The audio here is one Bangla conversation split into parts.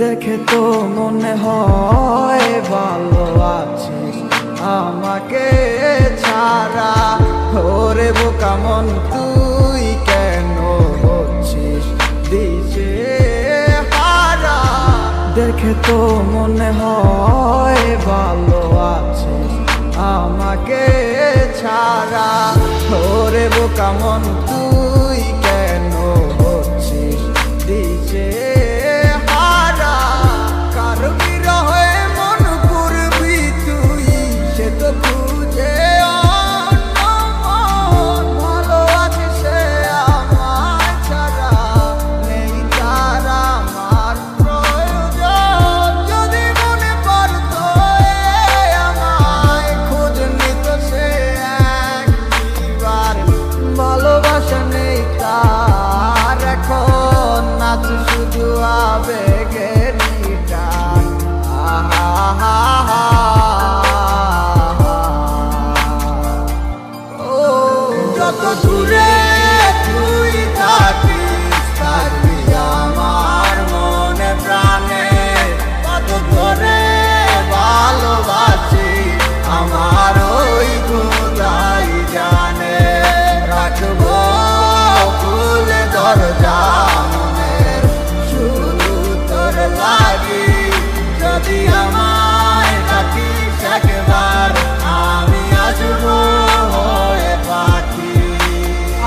দেখে তো মনে হয় ভালো আছিস আমাকে ছাড়া ওরে বোকা মন, তুই কেন হচ্ছিস? দিছে হারা। দেখে তো মনে হয় ভালো আছিস আমাকে ছাড়া ওরে বোকা মন, তুই তোর যদি আমায় থাকিস একবার, আমি আসব হয়ে পাখি।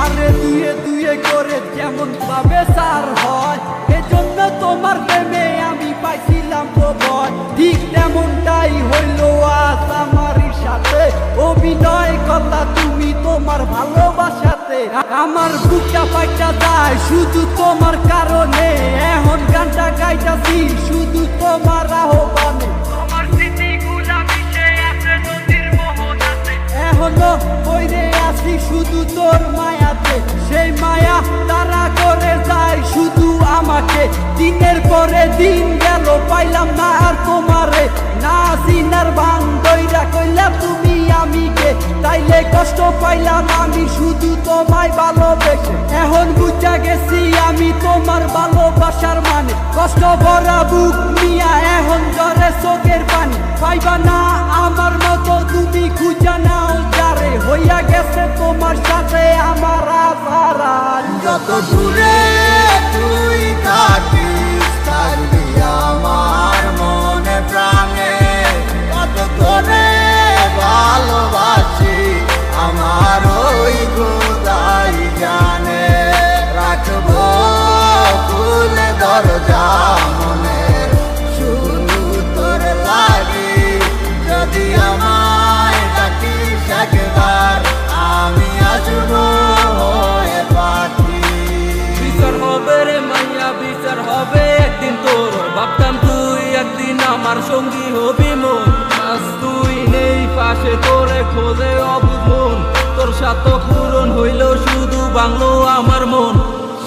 আরে দুয়ে দুয়ে করে যেমন ভাবে সার হয়, এজন্য তোমার প্রেমে আমি পাইছিলাম প্রবল ঠিক তেমনটাই হইল আজ আমারই সাথে। অভিনয় কথা তুমি তোমার ভালোবাসাতে। আমার বুকটা পাইটা যায়, শুধু তোমার গানটা শুধু তোমার আহ্বানে। এখনও বইরে আছি শুধু তোর মায়াতে। সেই মায়া তারা করে যায় শুধু আমাকে। দিনের পরে দিন তোমায় ভালোবেসে। এখন বুঝা গেছি আমি তোমার ভালোবাসার মানে। কষ্ট ভরা বুক নিয়া এখন জ্বরে চোখের পানি। পাইবা না আমার মতো তুমি খুঁজা নাও যারে। হইয়া গেছে তোমার সাথে আমার আধার যত দূরে পাশে তোরে খোঁজে অবুধ মন। তোর সাথ পূরণ হইল শুধু বাংলো আমার মন।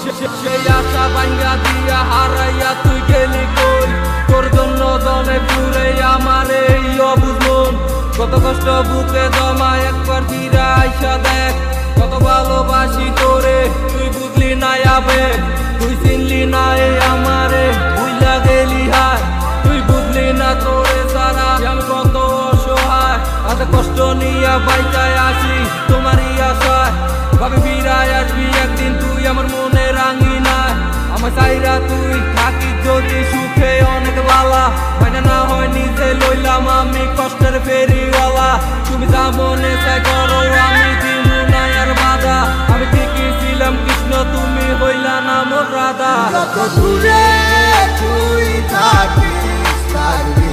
সে- সে- সেই আশা ভাঙ্গা দিয়া হারাইয়া তুই গেলি কই? তোর জন্য দলে ঘুরে আমার এই অবুধ কত কষ্ট বুকে জমা একবার ফিরে আইসা দেখ। কত ভালোবাসি তোরে, তুই বুঝলি না আবেগ। তুই চিনলি না এই আমারে। সাইরা তুই থাকি যদি সুখে অনেক বালা। মাইনা না হয় নিজে লইলাম আমি কষ্টের ফেরিওয়ালা। তুমি যা মনে চাই করো, আমি দিনু না আমি ঠিকই ছিলাম, কৃষ্ণ, তুমি হইলা না মোর রাধা। তুই থাকিস